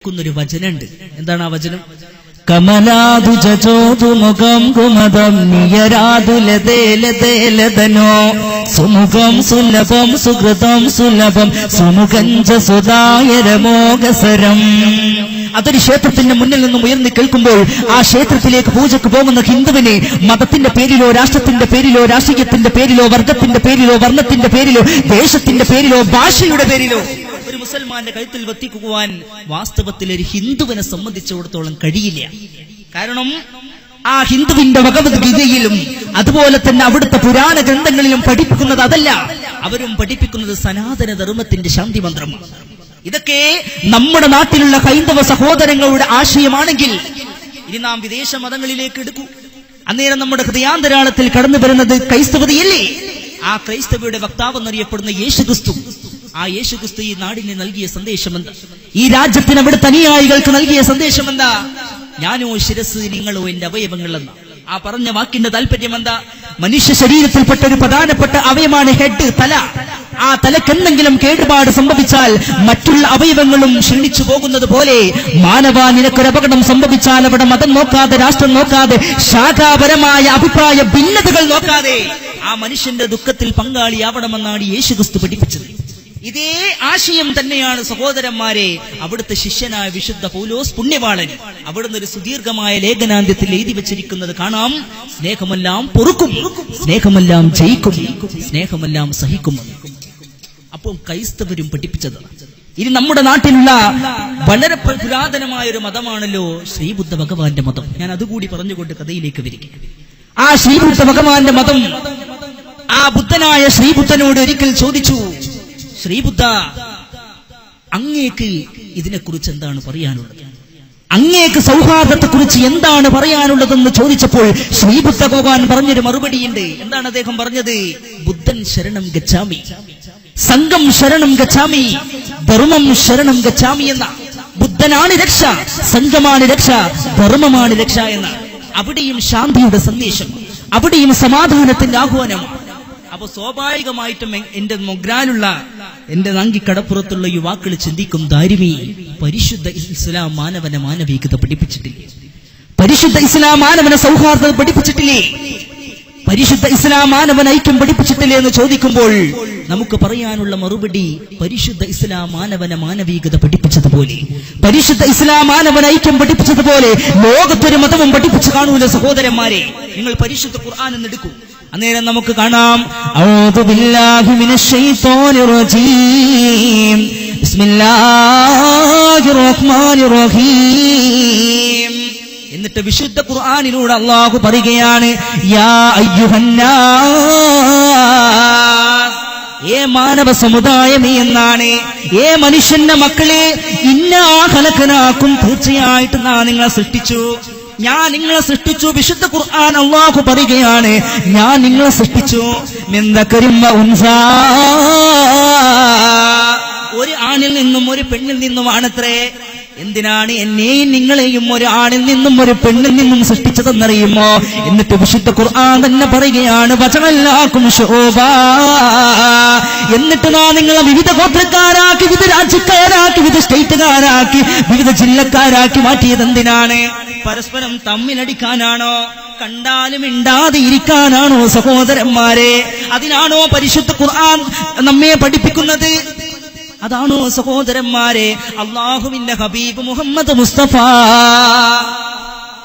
ക്കുന്നൊരു വചനുണ്ട് എന്താണ് ആ വചനം? കമലാതുജോതുമുഖം കുമതം നിയരാതുലതേലതേലതനോ സുമുഖം സുലഭം സുഹൃതം സുലഭം സുമുഖഞ്ച സുതായരമോകസരം അതൊരു ക്ഷേത്രത്തിന്റെ മുന്നിൽ നിന്നും ഉയർന്നു കേൾക്കുമ്പോൾ ആ ക്ഷേത്രത്തിലേക്ക് പൂജക്ക് പോകുന്ന ഹിന്ദുവിനെ മതത്തിന്റെ പേരിലോ രാഷ്ട്രത്തിന്റെ പേരിലോ രാഷ്ട്രീയത്തിന്റെ പേരിലോ വർഗത്തിന്റെ പേരിലോ വർണത്തിന്റെ പേരിലോ ദേശത്തിന്റെ പേരിലോ ഭാഷയുടെ പേരിലോ മുസൽമാന്റെ കഴുത്തിൽ വത്തിക്കുവാൻ വാസ്തവത്തിൽ ഒരു ഹിന്ദുവിനെ സംബന്ധിച്ചിടത്തോളം കഴിയില്ല. കാരണം ആ ഹിന്ദുവിന്റെ ഭഗവത്ഗീതയിലും അതുപോലെ തന്നെ അവിടുത്തെ പുരാണ ഗ്രന്ഥങ്ങളിലും പഠിപ്പിക്കുന്നത് അതല്ല. അവരും പഠിപ്പിക്കുന്നത് സനാതന ധർമ്മത്തിന്റെ ശാന്തി മന്ത്രമാണ് ഇതൊക്കെ നമ്മുടെ നാട്ടിലുള്ള ഹൈന്ദവ സഹോദരങ്ങളുടെ ആശയമാണെങ്കിൽ ഇനി നാം വിദേശ മതങ്ങളിലേക്ക് എടുക്കൂ. അന്നേരം നമ്മുടെ ഹൃദയാന്തരാളത്തിൽ കടന്നു വരുന്നത് ക്രൈസ്തവതയല്ലേ? ആ ക്രൈസ്തവയുടെ വക്താവ് എന്നറിയപ്പെടുന്ന യേശുക്രിസ്തു ആ യേശു ക്രിസ്തു ഈ നാടിന് നൽകിയ സന്ദേശം എന്താ ഈ രാജ്യത്തിന് അവിടുത്തെ അനുയായികൾക്ക് നൽകിയ സന്ദേശം എന്താ ഞാനോ ശിരസ് നിങ്ങളോ എന്റെ അവയവങ്ങൾ എന്ന ആ പറഞ്ഞ വാക്കിന്റെ താല്പര്യം എന്താ മനുഷ്യ ശരീരത്തിൽപ്പെട്ട ഒരു പ്രധാനപ്പെട്ട അവയമാണ് ഹെഡ് തല. ആ തലക്കെന്തെങ്കിലും കേടുപാട് സംഭവിച്ചാൽ മറ്റുള്ള അവയവങ്ങളും ക്ഷീണിച്ചു പോകുന്നത് പോലെ മാനവ നിനക്കൊരു അപകടം സംഭവിച്ചാൽ അവിടെ മതം നോക്കാതെ രാഷ്ട്രം നോക്കാതെ ശാഖാപരമായ അഭിപ്രായ ഭിന്നതകൾ നോക്കാതെ ആ മനുഷ്യന്റെ ദുഃഖത്തിൽ പങ്കാളിയാവണമെന്നാണ് യേശുക്രിസ്തു പഠിപ്പിച്ചത്. ഇതേ ആശയം തന്നെയാണ് സഹോദരന്മാരെ അവിടുത്തെ ശിഷ്യനായ വിശുദ്ധ പൗലോസ് പുണ്യവാളൻ. അവിടുന്ന് ഒരു സുദീർഘമായ ലേഖനാന്ത്യത്തിൽ എഴുതി വെച്ചിരിക്കുന്നത് കാണാം. സ്നേഹമെല്ലാം പൊറുക്കും സ്നേഹമെല്ലാം ജയിക്കും സ്നേഹമെല്ലാം സഹിക്കും. അപ്പോൾ ക്രൈസ്തവരും പഠിപ്പിച്ചത്. ഇനി നമ്മുടെ നാട്ടിലുള്ള വളരെ പുരാതനമായ ഒരു മതമാണല്ലോ ശ്രീബുദ്ധ ഭഗവാന്റെ മതം. ഞാൻ അതുകൂടി പറഞ്ഞുകൊണ്ട് കഥയിലേക്ക് വരിക ആ ശ്രീബുദ്ധ ഭഗവാന്റെ മതം ആ ബുദ്ധനായ ശ്രീബുദ്ധനോട് ഒരിക്കൽ ചോദിച്ചു ശ്രീബുദ്ധ അങ്ങേക്ക് ഇതിനെക്കുറിച്ച് എന്താണ് പറയാനുള്ളത്? അങ്ങേക്ക് സൗഹാർദ്ദത്തെ കുറിച്ച് എന്താണ് പറയാനുള്ളതെന്ന് ചോദിച്ചപ്പോൾ ശ്രീബുദ്ധ ഭഗവാൻ പറഞ്ഞൊരു മറുപടിയുണ്ട്. എന്താണ് അദ്ദേഹം പറഞ്ഞത്? ബുദ്ധൻ ശരണം ഗച്ഛാമി സംഘം ശരണം ഗച്ഛാമി ധർമ്മം ശരണം ഗച്ഛാമി എന്ന. ബുദ്ധനാണ് രക്ഷ സംഘമാണ് രക്ഷ ധർമ്മമാണ് രക്ഷ എന്ന. അവിടെയും ശാന്തിയുടെ സന്ദേശം അവിടെയും സമാധാനത്തിന്റെ ആഹ്വാനം അപ്പൊ സ്വാഭാവികമായിട്ടും എന്റെ മൊഗ്രാനുള്ള എന്റെ നങ്കി കടപ്പുറത്തുള്ള യുവാക്കൾ ചിന്തിക്കും ദാരിമി പരിശുദ്ധ ഇസ്ലാം മാനവനെ മാനവികത പഠിപ്പിച്ചിട്ടില്ലേ? പരിശുദ്ധ ഇസ്ലാം മാനവനെ സൗഹാർദ്ദം പഠിപ്പിച്ചിട്ടില്ലേ? പരിശുദ്ധ ഇസ്ലാം മാനവൻ ഐക്യം പഠിപ്പിച്ചിട്ടില്ലേ എന്ന് ചോദിക്കുമ്പോൾ നമുക്ക് പറയാനുള്ള മറുപടി പരിശുദ്ധ ഇസ്ലാം മാനവനെ മാനവികത പഠിപ്പിച്ചതുപോലെ പരിശുദ്ധ ഇസ്ലാം മാനവൻ ഐക്യം പഠിപ്പിച്ചതുപോലെ ലോകത്തൊരു മതവും പഠിപ്പിച്ചു കാണൂല സഹോദരന്മാരെ. നിങ്ങൾ പരിശുദ്ധ ഖുർആൻ എന്ന് എടുക്കൂ. അന്നേരം നമുക്ക് കാണാം. എന്നിട്ട് വിശുദ്ധ ഖുർആാനിലൂടെ അള്ളാഹു പറയുകയാണ് യാ അയ്യുഹന്നാ ഏ മാനവ സമുദായമേ എന്നാണ്. ഏ മനുഷ്യന്റെ മക്കളെ ഇന്ന ആ കലക്കനാക്കും തീർച്ചയായിട്ടും നാ നിങ്ങളെ സൃഷ്ടിച്ചു. ഞാൻ നിങ്ങളെ സൃഷ്ടിച്ചു. വിശുദ്ധ ഖുർആൻ അള്ളാഹു പറയുകയാണ് ഞാൻ നിങ്ങളെ സൃഷ്ടിച്ചു. മിന്തകരിം ഉൻസാ. ഒരു ആണിൽ നിന്നും ഒരു പെണ്ണിൽ നിന്നുമാണത്രേ. എന്തിനാണ് എന്നെയും നിങ്ങളെയും ഒരു ആണിൽ നിന്നും ഒരു പെണ്ണിൽ നിന്നും സൃഷ്ടിച്ചതെന്നറിയുമോ? എന്നിട്ട് വിശുദ്ധ ഖുർആൻ തന്നെ പറയുകയാണ് വചനല്ലാക്കും ശോഭ എന്നിട്ട് നാ നിങ്ങളെ വിവിധ ഗോത്രക്കാരാക്കി വിവിധ രാജ്യക്കാരാക്കി വിവിധ സ്റ്റേറ്റുകാരാക്കി വിവിധ ജില്ലക്കാരാക്കി മാറ്റിയത് എന്തിനാണ് പരസ്പരം തമ്മിലടിക്കാനാണോ? കണ്ടാലും ഇണ്ടാതിരിക്കാനാണോ സഹോദരന്മാരെ? അതിനാണോ പരിശുദ്ധ ഖുർആൻ നമ്മെ പഠിപ്പിക്കുന്നത്? അതാണോ സഹോദരന്മാരെ? അള്ളാഹുവിന്റെ ഹബീബ് മുഹമ്മദ് മുസ്തഫ.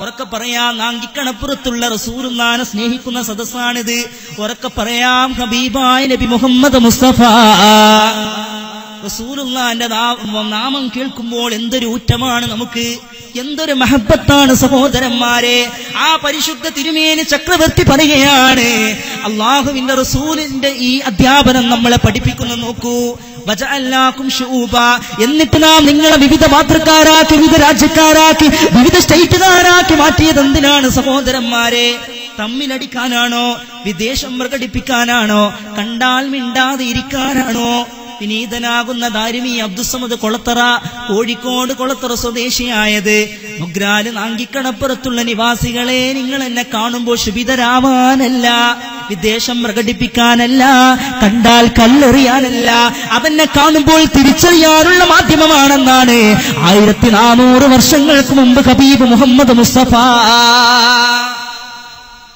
ഉറക്കെ പറയാം നാങ്കിക്കണപ്പുറത്തുള്ള റസൂലുള്ളാനെ സ്നേഹിക്കുന്ന സദസ്സാണിത്. ഉറക്കെ പറയാം ഹബീബായ നബി മുഹമ്മദ് മുസ്തഫ. റസൂലുള്ളാന്റെ നാമം കേൾക്കുമ്പോൾ എന്തൊരു ഊറ്റമാണ് നമുക്ക്. എന്തൊരു മഹബത്താണ് സഹോദരന്മാരെ. ആ പരിശുദ്ധ തിരുമേനി ചക്രവർത്തി പറയുകയാണ് അള്ളാഹുവിന്റെ റസൂലിന്റെ ഈ അധ്യാപനം നമ്മളെ പഠിപ്പിക്കുന്നു നോക്കൂ. എന്നിട്ട് നാം നിങ്ങളെ വിവിധ മാതൃക്കാരാക്കി വിവിധ രാജ്യക്കാരാക്കി വിവിധ സ്റ്റേറ്റുകാരാക്കി മാറ്റിയത് എന്തിനാണ് സഹോദരന്മാരെ? തമ്മിലടിക്കാനാണോ? വിദേശം പ്രകടിപ്പിക്കാനാണോ? കണ്ടാൽ മിണ്ടാതെ ഇരിക്കാനാണോ? വിനീതനാകുന്ന ദാരിമി അബ്ദുസമദ് കൊളത്തറ കോഴിക്കോട് കൊളത്തറ സ്വദേശിയായത്. മുഗ്രാൽ നാങ്കിക്കടപ്പുറത്തുള്ള നിവാസികളെ നിങ്ങൾ എന്നെ കാണുമ്പോൾ ശുഭിതരാവാനല്ല വിദ്വേഷം പ്രകടിപ്പിക്കാനല്ല കണ്ടാൽ കല്ലെറിയാനല്ല. അവനെ കാണുമ്പോൾ തിരിച്ചറിയാനുള്ള മാധ്യമമാണെന്നാണ് ആയിരത്തി നാനൂറ് വർഷങ്ങൾക്ക് മുമ്പ് ഹബീബ് മുഹമ്മദ് മുസ്തഫ.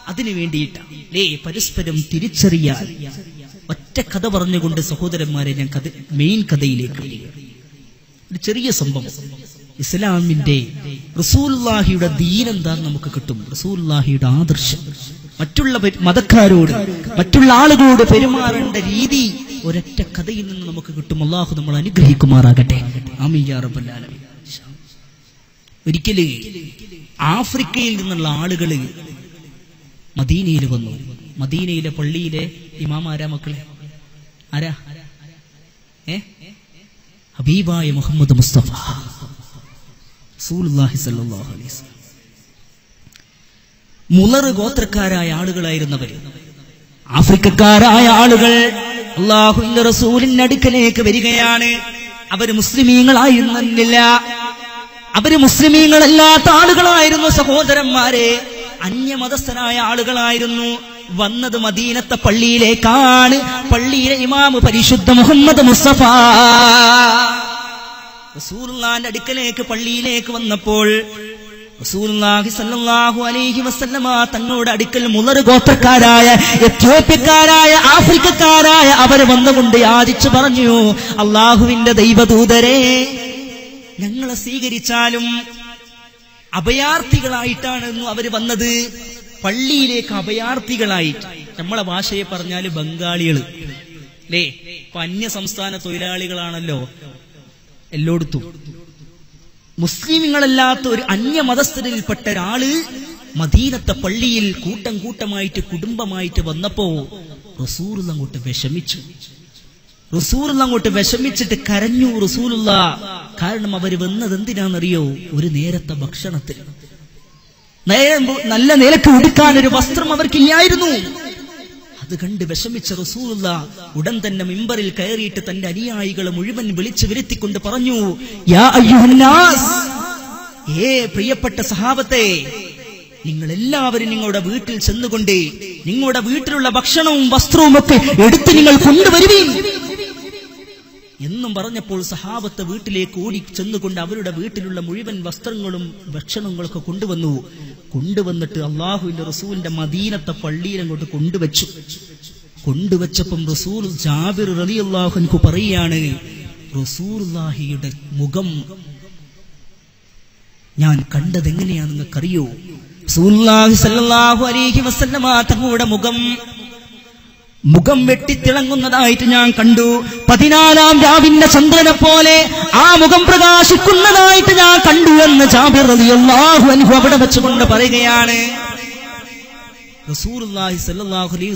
അതിനു വേണ്ടിയിട്ടാണ്. ലേ പരസ്പരം തിരിച്ചറിയാൻ ഒറ്റ കഥ പറഞ്ഞുകൊണ്ട് സഹോദരന്മാരെ ഞാൻ കഥ മെയിൻ കഥയിലേക്ക്. ഒരു ചെറിയ സംഭവം. ഇസ്ലാമിന്റെ റസൂലുള്ളാഹിയുടെ ദീനെന്താന്ന് നമുക്ക് കിട്ടും? റസൂലുള്ളാഹിയുടെ ആദർശം. മറ്റുള്ള മതക്കാരോട് മറ്റുള്ള ആളുകളോട് പെരുമാറേണ്ട രീതി ഒരൊറ്റ കഥയിൽ നിന്ന് നമുക്ക് കിട്ടും. അള്ളാഹു നമ്മൾ അനുഗ്രഹിക്കുമാറാകട്ടെ. ആലമീൻ. ഒരിക്കൽ ആഫ്രിക്കയിൽ നിന്നുള്ള ആളുകൾ മദീനയിൽ വന്നു. മദീനയിലെ പള്ളിയിലെ ഇമാം ആരാ മക്കളെ? ആരാ? ഏ? ഹബീബായ മുഹമ്മദ് മുസ്തഫ. മുളറ് ഗോത്രക്കാരായ ആളുകളായിരുന്നവർ ആഫ്രിക്കക്കാരായ ആളുകൾ അള്ളാഹുന്റെ റസൂലിന്റെ വരികയാണ്. അവർ മുസ്ലിമീങ്ങളായിരുന്നില്ല. അവർ മുസ്ലിമീങ്ങളല്ലാത്ത ആളുകളായിരുന്നു സഹോദരന്മാരെ. അന്യമതസ്ഥരായ ആളുകളായിരുന്നു. വന്നത് മദീനത്തെ പള്ളിയിലേക്കാണ്. പള്ളിയിലെ ഇമാമ് പരിശുദ്ധ മുഹമ്മദ് മുസ്തഫ. റസൂലുള്ളാന്റെ അടുക്കലേക്ക് പള്ളിയിലേക്ക് വന്നപ്പോൾ റസൂലുള്ളാഹി സല്ലല്ലാഹു അലൈഹി വസല്ലമ തങ്ങളുടെ അടുക്കൽ മുളർ ഗോത്രക്കാരായ എത്യോപ്യക്കാരായ ആഫ്രിക്കക്കാരായ അവർ വന്നുകൊണ്ട് യാചിച്ചു പറഞ്ഞു അള്ളാഹുവിന്റെ ദൈവദൂതരെ ഞങ്ങളെ സ്വീകരിച്ചാലും അഭയാർത്ഥികളായിട്ടാണെന്നു അവർ വന്നത്. പള്ളിയിലേക്ക് അഭയാർത്ഥികളായി. നമ്മളെ ഭാഷയെ പറഞ്ഞാൽ ബംഗാളികൾ അല്ലേ ഇപ്പൊ അന്യ സംസ്ഥാന തൊഴിലാളികളാണല്ലോ എല്ലായിടത്തും മുസ്ലിമുകളല്ലാത്ത ഒരു അന്യ മതസ്ഥരിൽപ്പെട്ട ഒരാൾ മദീനത്തെ പള്ളിയിൽ കൂട്ടം കൂട്ടമായിട്ട് കുടുംബമായിട്ട് വന്നപ്പോ റസൂർ അങ്ങോട്ട് വിഷമിച്ചു. റസൂർ അങ്ങോട്ട് വിഷമിച്ചിട്ട് കരഞ്ഞു റസൂലുള്ള കാരണം അവർ വന്നത് എന്തിനാണെന്നറിയോ? ഒരു നേരത്തെ ഭക്ഷണത്തിന് നല്ല നിലയ്ക്ക് ഉടുക്കാൻ ഒരു വസ്ത്രം അവർക്കില്ലായിരുന്നു. അത് കണ്ട് വിഷമിച്ച റസൂലുള്ള ഉടൻ തന്നെ മിമ്പറിൽ കയറിയിട്ട് തന്റെ അനുയായികളെ മുഴുവൻ വിളിച്ചു വരുത്തിക്കൊണ്ട് പറഞ്ഞു യാ ഏ പ്രിയപ്പെട്ട സഹാബത്തെ നിങ്ങൾ എല്ലാവരും നിങ്ങളുടെ വീട്ടിൽ ചെന്നുകൊണ്ട് നിങ്ങളുടെ വീട്ടിലുള്ള ഭക്ഷണവും വസ്ത്രവും ഒക്കെ എടുത്ത് നിങ്ങൾ കൊണ്ടുവരുവീൻ. എന്നും പറഞ്ഞപ്പോൾ സഹാബത്ത് വീട്ടിലേക്ക് ഓടി ചെന്നുകൊണ്ട് അവരുടെ വീട്ടിലുള്ള മുഴുവൻ വസ്ത്രങ്ങളും ഭക്ഷണങ്ങളൊക്കെ കൊണ്ടുവന്നു. കൊണ്ടുവന്നിട്ട് അള്ളാഹുവിന്റെ റസൂലിന്റെ മദീനത്തെ പള്ളിയിൽ അങ്ങോട്ട് കൊണ്ടുവച്ചു. കൊണ്ടുവച്ചപ്പം റസൂൽ ജാബിർ റലി അള്ളാഹുൻകു പറയാണ് റസൂർലാഹിയുടെ മുഖം ഞാൻ കണ്ടത് എങ്ങനെയാണെന്ന് നിങ്ങൾക്കറിയോ? റസൂലുള്ളാഹി സ്വല്ലല്ലാഹു അലൈഹി വസല്ലമ തങ്ങളുടെ മുഖം മുഖം വെട്ടിത്തിളങ്ങുന്നതായിട്ട് ഞാൻ കണ്ടു. പതിനാലാം രാവിന്റെ ചന്ദ്രനെ പോലെ ആ മുഖം പ്രകാശിക്കുന്നതായിട്ട് ഞാൻ കണ്ടു എന്ന് ജാബിർ റളിയല്ലാഹു അൻഹു അവിടെ വെച്ചുകൊണ്ട് പറയുകയാണ്. അലൈഹി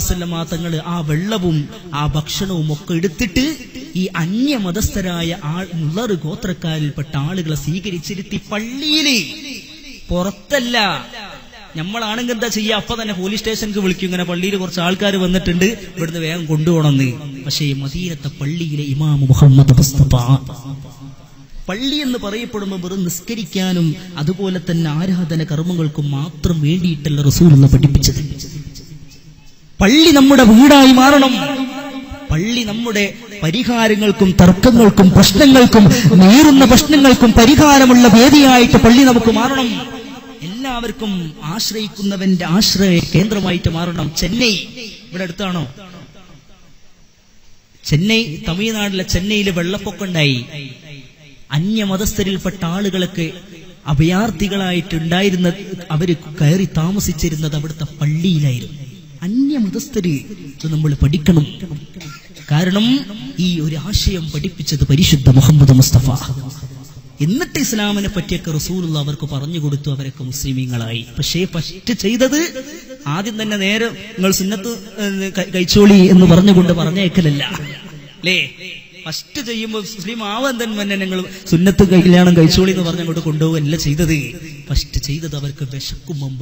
തങ്ങൾ ആ വെള്ളവും ആ ഭക്ഷണവും ഒക്കെ എടുത്തിട്ട് ഈ അന്യമതസ്ഥരായ ആൾ മുള്ളർ ഗോത്രക്കാരിൽപ്പെട്ട ആളുകളെ സ്വീകരിച്ചിരുത്തി പള്ളിയിൽ. പുറത്തല്ല. നമ്മളാണെങ്കിൽ എന്താ ചെയ്യുക അപ്പൊ തന്നെ പോലീസ് സ്റ്റേഷനിൽ വിളിക്കും. ഇങ്ങനെ പള്ളിയിൽ കുറച്ച് ആൾക്കാർ വന്നിട്ടുണ്ട്. ഇവിടുന്ന് വേഗം കൊണ്ടുപോകണമെന്ന് പക്ഷേ മദീനത്തെ പള്ളിയിലെ ഇമാം മുഹമ്മദ് പള്ളി എന്ന് പറയപ്പെടുമ്പോൾ വെറും നിസ്കരിക്കാനും അതുപോലെ തന്നെ ആരാധന കർമ്മങ്ങൾക്കും മാത്രം വേണ്ടിയിട്ടല്ല റസൂൽ എന്ന് പഠിപ്പിച്ചത്. പള്ളി നമ്മുടെ വീടായി മാറണം. പള്ളി നമ്മുടെ പരിഹാരങ്ങൾക്കും തർക്കങ്ങൾക്കും പ്രശ്നങ്ങൾക്കും നേരുന്ന പ്രശ്നങ്ങൾക്കും പരിഹാരമുള്ള വേദിയായിട്ട് പള്ളി നമുക്ക് മാറണം. എല്ലാവർക്കും ആശ്രയിക്കുന്നവന്റെ ആശ്രയ കേന്ദ്രമായിട്ട് മാറണം. ചെന്നൈ. ഇവിടെ അടുത്താണോ? ചെന്നൈ തമിഴ്നാട്ടിലെ ചെന്നൈയിൽ വെള്ളപ്പൊക്കം ഉണ്ടായി. അന്യമതസ്ഥരിൽപ്പെട്ട ആളുകളൊക്കെ അഭയാർത്ഥികളായിട്ടുണ്ടായിരുന്ന അവർ കയറി താമസിച്ചിരുന്നത് അവിടുത്തെ പള്ളിയിലായിരുന്നു. അന്യമതസ്ഥര് ഇത് നമ്മൾ പഠിക്കണം. കാരണം ഈ ഒരു ആശയം പഠിപ്പിച്ചത് പരിശുദ്ധ മുഹമ്മദ് മുസ്തഫ. എന്നിട്ട് ഇസ്ലാമിനെ പറ്റിയൊക്കെ റസൂലുള്ള അവർക്ക് പറഞ്ഞു കൊടുത്തു അവരൊക്കെ മുസ്ലിമീങ്ങളായി. പക്ഷേ ഫസ്റ്റ് ചെയ്തത് ആദ്യം തന്നെ നേരെ നിങ്ങൾ സുന്നത്ത് കഴിച്ചോളി എന്ന് പറഞ്ഞുകൊണ്ട് പറഞ്ഞേക്കലല്ല അല്ലേ? ഫസ്റ്റ് ചെയ്യുമ്പോൾ മുസ്ലിം ആവാൻ തന്നെ നിങ്ങൾ സുന്നത്ത് കല്യാണം കഴിച്ചോളി എന്ന് പറഞ്ഞുകൊണ്ട് കൊണ്ടുപോകല്ല ചെയ്തത്. ഫസ്റ്റ് ചെയ്തത് അവർക്ക് വിശക്കും മുമ്പ്